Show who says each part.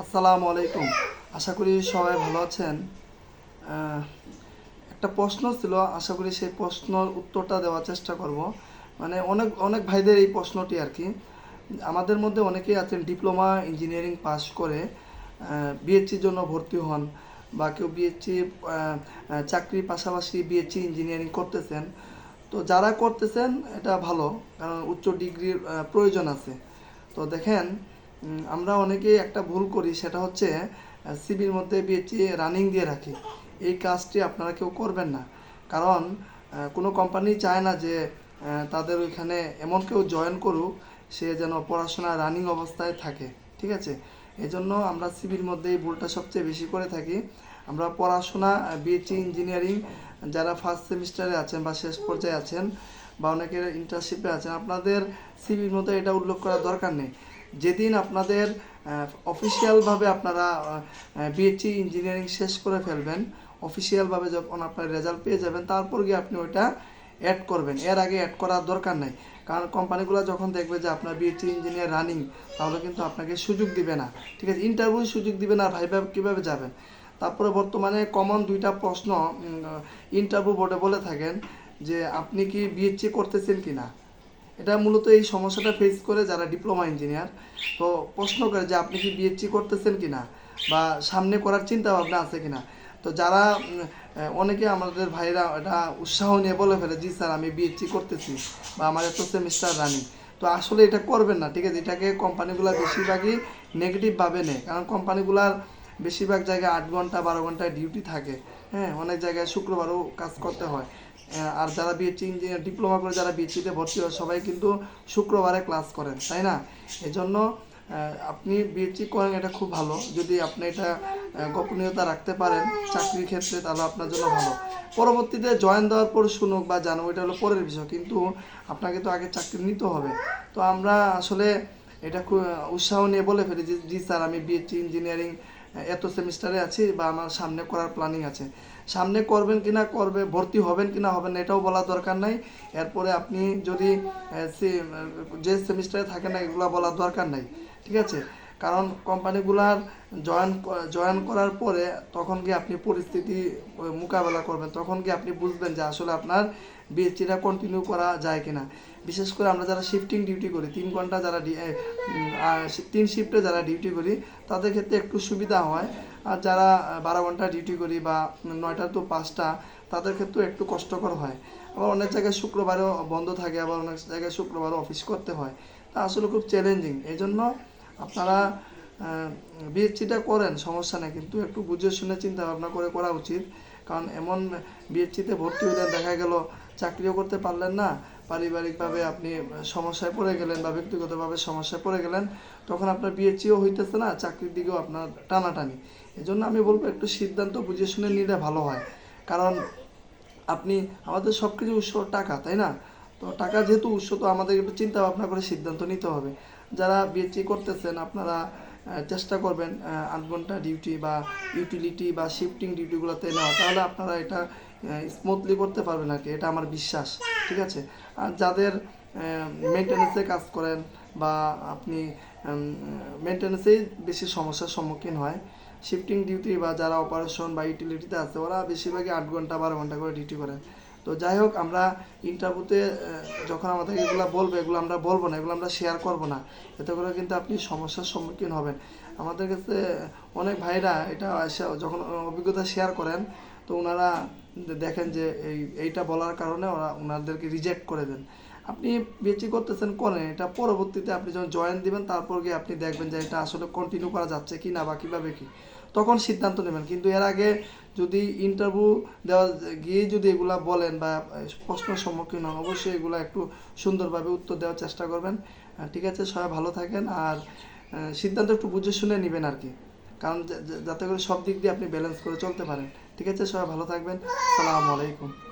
Speaker 1: আসসালামু আলাইকুম। আশা করি সবাই ভালো আছেন। একটা প্রশ্ন ছিল, আশা করি সেই প্রশ্নর উত্তরটা দেওয়ার চেষ্টা করব। মানে অনেক অনেক ভাইদের এই প্রশ্নটি আর কি। আমাদের মধ্যে অনেকেই আছেন, ডিপ্লোমা ইঞ্জিনিয়ারিং পাস করে বিএসসির জন্য ভর্তি হন বা কেউ বিএসসি চাকরির পাশাপাশি বিএসসি ইঞ্জিনিয়ারিং করতেছেন। তো যারা করতেছেন, এটা ভালো, কারণ উচ্চ ডিগ্রির প্রয়োজন আছে। তো দেখেন আমরা অনেকেই একটা ভুল করি, সেটা হচ্ছে সিবির মধ্যে বিএসসি রানিং দিয়ে রাখি। এই কাজটি আপনারা কেউ করবেন না। কারণ কোনো কোম্পানি চায় না যে তাদের ওইখানে এমন কেউ জয়েন করুক, সে যেন পড়াশোনা রানিং অবস্থায় থাকে। ঠিক আছে? এজন্য আমরা সিবির মধ্যে এই ভুলটা সবচেয়ে বেশি করে থাকি। আমরা পড়াশোনা বিএসসি ইঞ্জিনিয়ারিং যারা ফার্স্ট সেমিস্টারে আছেন বা শেষ পর্যায়ে আছেন, বা অনেকের ইন্টার্নশিপে আছেন, আপনাদের সিবির মধ্যে এটা উল্লেখ করার দরকার নেই। যেদিন আপনাদের অফিসিয়ালভাবে আপনারা বিএসসি ইঞ্জিনিয়ারিং শেষ করে ফেলবেন অফিসিয়ালভাবে যখন আপনার রেজাল্ট পেয়ে যাবেন, তারপর গিয়ে আপনি ওইটা অ্যাড করবেন। এর আগে অ্যাড করার দরকার নাই। কারণ কোম্পানিগুলো যখন দেখবে যে আপনার বিএসসি ইঞ্জিনিয়ার রানিং তাহলে কিন্তু আপনাকে সুযোগ দিবে না। ঠিক আছে? ইন্টারভিউ সুযোগ দিবে না, ভাইবা কীভাবে যাবেন? তারপরে বর্তমানে কমন দুইটা প্রশ্ন ইন্টারভিউ বোর্ডে বলে থাকেন যে, আপনি কি বিএসসি করতেছেন কি না এটা মূলত এই সমস্যাটা ফেস করে যারা ডিপ্লোমা ইঞ্জিনিয়ার তো প্রশ্ন করে যে আপনি কি বিএসসি করতেছেন কি না বা সামনে করার চিন্তা ভাবনা আছে কি না তো যারা অনেকে আমাদের ভাইরা এটা উৎসাহ নিয়ে বলে ফেলে, জি স্যার, আমি বিএসসি করতেছি বা আমার এত সেমিস্টার রানিং তো আসলে এটা করবেন না, ঠিক আছে? এটাকে কোম্পানিগুলো বেশিরভাগই নেগেটিভভাবে নেয়। কারণ কোম্পানিগুলার বেশিরভাগ জায়গায় আট ঘণ্টা, বারো ঘণ্টা ডিউটি থাকে। হ্যাঁ অনেক জায়গায় শুক্রবারও কাজ করতে হয়। আর যারা বিএসসি ইঞ্জিনিয়ার ডিপ্লোমা করে যারা বিএসসিতে ভর্তি হয়, সবাই কিন্তু শুক্রবারে ক্লাস করেন, তাই না? এজন্য আপনি বিএসসি করেন, এটা খুব ভালো। যদি আপনি এটা গোপনীয়তা রাখতে পারেন চাকরির ক্ষেত্রে, তাহলে আপনার জন্য ভালো। পরবর্তীতে জয়েন দেওয়ার পর শুনুক বা জানো এটা হলো পরের বিষয়, কিন্তু আপনাকে তো আগে চাকরি নিতে হবে। তো আমরা আসলে এটা খুব উৎসাহ নিয়ে বলে ফেলি যে, জি স্যার, আমি বিএসসি ইঞ্জিনিয়ারিং এত সেমিস্টারে আছি বা আমার সামনে করার প্ল্যানিং আছে। সামনে করবেন কি না করবে, ভর্তি হবেন কি না হবেন না, এটাও বলা দরকার নাই। এরপরে আপনি যদি যে সেমিস্টারে থাকেন না, এগুলো বলার দরকার নাই। ঠিক আছে? কারণ কোম্পানিগুলার জয়েন জয়েন করার পরে তখন গিয়ে আপনি পরিস্থিতি মোকাবেলা করবেন? তখন গিয়ে আপনি বুঝবেন যে আসলে আপনার বিএসসিটা কন্টিনিউ করা যায় কিনা? বিশেষ করে আমরা যারা শিফটিং ডিউটি করি, তিন ঘণ্টা যারা তিন শিফটে যারা ডিউটি করি, তাদের ক্ষেত্রে একটু সুবিধা হয়। আর যারা বারো ঘণ্টা ডিউটি করি বা নয়টা তো পাঁচটা, তাদের ক্ষেত্রেও একটু কষ্টকর হয়। আবার অনেক জায়গায় শুক্রবারেও বন্ধ থাকে, আবার অনেক জায়গায় শুক্রবারও অফিস করতে হয়। তা আসলে খুব চ্যালেঞ্জিং এই জন্য আপনারা বিএসসিটা করেন, সমস্যা নেই, কিন্তু একটু বুঝে শুনে চিন্তা ভাবনা করে করা উচিত। কারণ এমন বিএসসিতে ভর্তি হলে দেখা গেল চাকরিও করতে পারলেন না, পারিবারিকভাবে আপনি সমস্যায় পড়ে গেলেন বা ব্যক্তিগতভাবে সমস্যায় পড়ে গেলেন, তখন আপনার বিএসসিও হইতেছে না, চাকরির দিকেও আপনার টানাটানি। এই জন্য আমি বলব, একটু সিদ্ধান্ত বুঝে শুনে নিলে ভালো হয়। কারণ আপনি, আমাদের সব কিছু উৎস টাকা, তাই না? তো টাকা যেহেতু উৎস, তো আমাদের একটু চিন্তা ভাবনা করে সিদ্ধান্ত নিতে হবে। যারা বিএসসি করতেছেন, আপনারা চেষ্টা করবেন আট ঘণ্টা ডিউটি বা ইউটিলিটি বা শিফটিং ডিউটিগুলোতে নেওয়া। তাহলে আপনারা এটা স্মুথলি করতে পারবেন আর কি। এটা আমার বিশ্বাস, ঠিক আছে? আর যাদের মেনটেন্যান্সে কাজ করেন বা আপনি মেনটেন্যান্সেই বেশি সমস্যার সম্মুখীন হয় শিফটিং ডিউটি বা যারা অপারেশন বা ইউটিলিটিতে আছে, ওরা বেশিরভাগই আট ঘণ্টা, বারো ঘণ্টা করে ডিউটি করেন। তো যাই হোক, আমরা ইন্টারভিউতে যখন আমাদের এগুলো বলবে, এগুলো আমরা বলব না, এগুলো আমরা শেয়ার করব না। এতে করে কিন্তু আপনি সমস্যার সম্মুখীন হবেন। আমাদের কাছে অনেক ভাইরা এটা যখন অভিজ্ঞতা শেয়ার করেন, তো ওনারা দেখেন যে এই, এইটা বলার কারণে ওরা ওনাদেরকে রিজেক্ট করে দেন। আপনি বিএসসি করতেছেন করেন এটা পরবর্তীতে আপনি যখন জয়েন দিবেন, তারপর গিয়ে আপনি দেখবেন যে এটা আসলে কন্টিনিউ করা যাচ্ছে কি না বা কীভাবে কি। তখন সিদ্ধান্ত নেবেন। কিন্তু এর আগে যদি ইন্টারভিউ দেওয়া গিয়ে যদি এগুলা বলেন বা প্রশ্নের সম্মুখীন হন, অবশ্যই এগুলো একটু সুন্দরভাবে উত্তর দেওয়ার চেষ্টা করবেন। ঠিক আছে, সবাই ভালো থাকেন আর সিদ্ধান্ত একটু বুঝে শুনে নেবেন আর কি। কারণ যাতে করে সব দিক দিয়ে আপনি ব্যালেন্স করে চলতে পারেন। ঠিক আছে, সবাই ভালো থাকবেন। সালামু আলাইকুম।